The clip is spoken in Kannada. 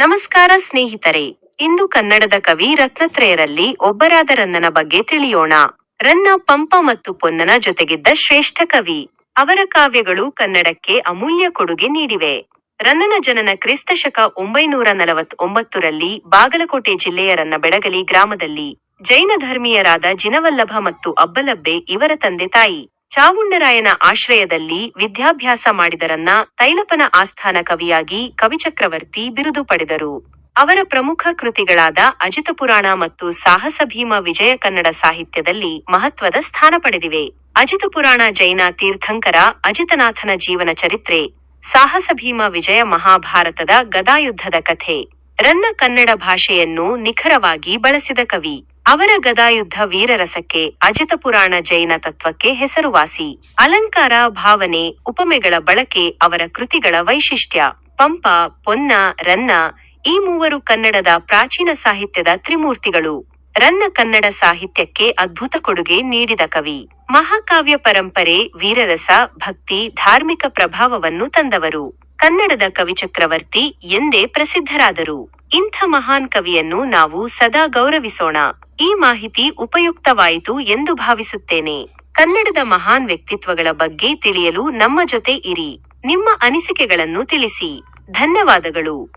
ನಮಸ್ಕಾರ ಸ್ನೇಹಿತರೆ, ಇಂದು ಕನ್ನಡದ ಕವಿ ರತ್ನತ್ರಯರಲ್ಲಿ ಒಬ್ಬರಾದ ರನ್ನನ ಬಗ್ಗೆ ತಿಳಿಯೋಣ. ರನ್ನ ಪಂಪ ಮತ್ತು ಪೊನ್ನನ ಜೊತೆಗಿದ್ದ ಶ್ರೇಷ್ಠ ಕವಿ. ಅವರ ಕಾವ್ಯಗಳು ಕನ್ನಡಕ್ಕೆ ಅಮೂಲ್ಯ ಕೊಡುಗೆ ನೀಡಿವೆ. ರನ್ನನ ಜನನ ಕ್ರಿಸ್ತ ಶಕ ಒಂಬೈನೂರ ನಲವತ್ತೊಂಬತ್ತರಲ್ಲಿ ಬಾಗಲಕೋಟೆ ಜಿಲ್ಲೆಯ ರನ್ನ ಬೆಳಗಲಿ ಗ್ರಾಮದಲ್ಲಿ ಜೈನ ಧರ್ಮೀಯರಾದ ಜಿನವಲ್ಲಭ ಮತ್ತು ಅಬ್ಬಲಬ್ಬೆ ಇವರ ತಂದೆ ತಾಯಿ. ಚಾವುಂಡರಾಯನ ಆಶ್ರಯದಲ್ಲಿ ವಿದ್ಯಾಭ್ಯಾಸ ಮಾಡಿದರನ್ನ ತೈಲಪನ ಆಸ್ಥಾನ ಕವಿಯಾಗಿ ಕವಿಚಕ್ರವರ್ತಿ ಬಿರುದು ಪಡೆದರು. ಅವರ ಪ್ರಮುಖ ಕೃತಿಗಳಾದ ಅಜಿತ ಪುರಾಣ ಮತ್ತು ಸಾಹಸ ಭೀಮ ವಿಜಯ ಕನ್ನಡ ಸಾಹಿತ್ಯದಲ್ಲಿ ಮಹತ್ವದ ಸ್ಥಾನ ಪಡೆದಿವೆ. ಅಜಿತ ಪುರಾಣ ಜೈನ ತೀರ್ಥಂಕರ ಅಜಿತನಾಥನ ಜೀವನ ಚರಿತ್ರೆ, ಸಾಹಸ ಭೀಮ ವಿಜಯ ಮಹಾಭಾರತದ ಗದಾಯುದ್ಧದ ಕಥೆ, ರನ್ನ ಕನ್ನಡ ಭಾಷೆಯನ್ನು ನಿಖರವಾಗಿ ಬಳಸಿದ ಕವಿ. ಅವರ ಗದಾಯುದ್ಧ ವೀರರಸಕ್ಕೆ ಅಜಿತ ಪುರಾಣ ಜೈನ ತತ್ವಕ್ಕೆ ಹೆಸರುವಾಸಿ. ಅಲಂಕಾರ, ಭಾವನೆ, ಉಪಮೆಗಳ ಬಳಕೆ ಅವರ ಕೃತಿಗಳ ವೈಶಿಷ್ಟ್ಯ. ಪಂಪ, ಪೊನ್ನ, ರನ್ನ ಈ ಮೂವರು ಕನ್ನಡದ ಪ್ರಾಚೀನ ಸಾಹಿತ್ಯದ ತ್ರಿಮೂರ್ತಿಗಳು. ರನ್ನ ಕನ್ನಡ ಸಾಹಿತ್ಯಕ್ಕೆ ಅದ್ಭುತ ಕೊಡುಗೆ ನೀಡಿದ ಕವಿ. ಮಹಾಕಾವ್ಯ ಪರಂಪರೆ ವೀರರಸ, ಭಕ್ತಿ, ಧಾರ್ಮಿಕ ಪ್ರಭಾವವನ್ನು ತಂದವರು. ಕನ್ನಡದ ಕವಿಚಕ್ರವರ್ತಿ ಎಂದೇ ಪ್ರಸಿದ್ಧರಾದರು. ಇಂಥ ಮಹಾನ್ ಕವಿಯನ್ನು ನಾವು ಸದಾ ಗೌರವಿಸೋಣ. ಈ ಮಾಹಿತಿ ಉಪಯುಕ್ತವಾಯಿತು ಎಂದು ಭಾವಿಸುತ್ತೇನೆ. ಕನ್ನಡದ ಮಹಾನ್ ವ್ಯಕ್ತಿತ್ವಗಳ ಬಗ್ಗೆ ತಿಳಿಯಲು ನಮ್ಮ ಜೊತೆ ಇರಿ. ನಿಮ್ಮ ಅನಿಸಿಕೆಗಳನ್ನು ತಿಳಿಸಿ. ಧನ್ಯವಾದಗಳು.